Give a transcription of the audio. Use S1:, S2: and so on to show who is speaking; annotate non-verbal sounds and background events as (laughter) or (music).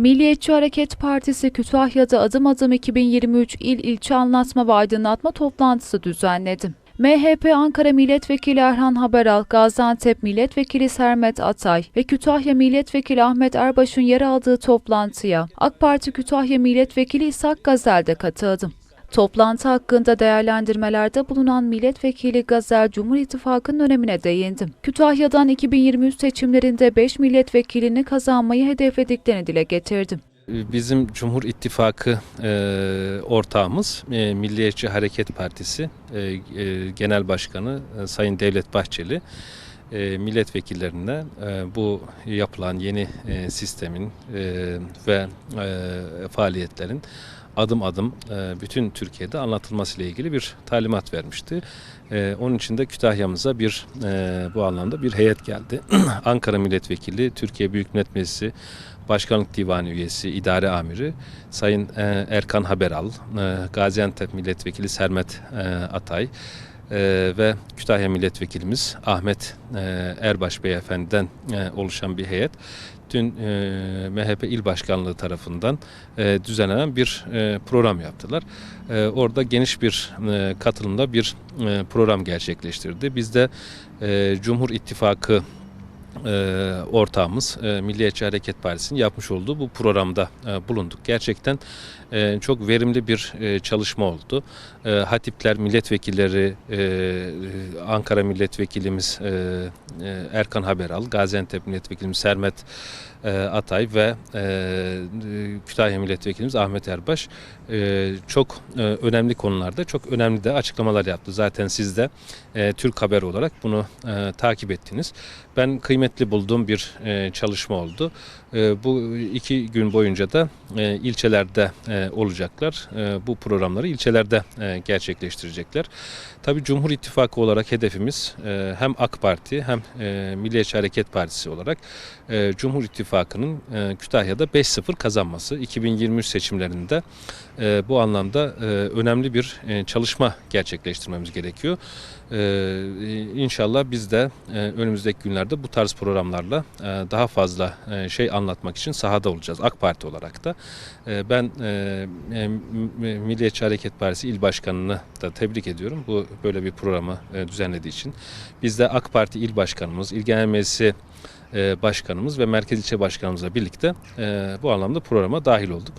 S1: Milliyetçi Hareket Partisi Kütahya'da adım adım 2023 il ilçe anlatma ve aydınlatma toplantısı düzenledi. MHP Ankara Milletvekili Erhan Haberal, Gaziantep Milletvekili Sermet Atay ve Kütahya Milletvekili Ahmet Erbaş'ın yer aldığı toplantıya AK Parti Kütahya Milletvekili İshak Gazel de katıldı. Toplantı hakkında değerlendirmelerde bulunan Milletvekili Gazel, Cumhur İttifakı'nın önemine değindi. Kütahya'dan 2023 seçimlerinde 5 milletvekilini kazanmayı hedeflediklerini dile getirdi.
S2: Bizim Cumhur İttifakı e, ortağımız e, Milliyetçi Hareket Partisi e, e, Genel Başkanı e, Sayın Devlet Bahçeli e, milletvekillerine e, bu yapılan yeni e, sistemin e, ve faaliyetlerin adım adım bütün Türkiye'de anlatılması ile ilgili bir talimat vermişti. Onun için de Kütahya'mıza bir bu anlamda bir heyet geldi. (clears throat) Ankara Milletvekili, Türkiye Büyük Millet Meclisi Başkanlık Divanı üyesi, idare amiri Sayın Erkan Haberal, Gaziantep Milletvekili Sermet Atay e, ve Kütahya Milletvekilimiz Ahmet e, Erbaş Beyefendi'den e, oluşan bir heyet dün e, MHP İl Başkanlığı tarafından e, düzenlenen bir e, program yaptılar. E, orada geniş bir e, katılımda bir e, program gerçekleştirdi. Biz de e, Cumhur İttifakı e, ortağımız e, Milliyetçi Hareket Partisi'nin yapmış olduğu bu programda e, bulunduk. Gerçekten e, çok verimli bir e, çalışma oldu. E, hatipler, milletvekilleri, e, e, Ankara Milletvekilimiz e, e, Erkan Haberal, Gaziantep Milletvekilimiz Sermet e, Atay ve e, Kütahya Milletvekilimiz Ahmet Erbaş e, çok e, önemli konularda çok önemli de açıklamalar yaptı. Zaten siz de e, Türk Haber olarak bunu takip ettiniz. Ben kıymetli bulduğum bir çalışma oldu. Bu iki gün boyunca da ilçelerde olacaklar. Bu programları ilçelerde gerçekleştirecekler. Tabii Cumhur İttifakı olarak hedefimiz hem AK Parti hem e, Milliyetçi Hareket Partisi olarak e, Cumhur İttifakı'nın e, Kütahya'da 5-0 kazanması. 2023 seçimlerinde e, bu anlamda e, önemli bir e, çalışma gerçekleştirmemiz gerekiyor. E, inşallah biz de e, önümüzdeki günlerde bu tarz programlarla e, daha fazla e, şey anlatmak için sahada olacağız AK Parti olarak da. E, ben e, e, Milliyetçi Hareket Partisi İl Başkanı'nı da tebrik ediyorum. Bu böyle bir programı e, düzenlediği için. Biz de AK Parti İl Başkanımız, İl Genel Meclisi e, Başkanımız ve Merkez İlçe Başkanımızla birlikte e, bu anlamda programa dahil olduk.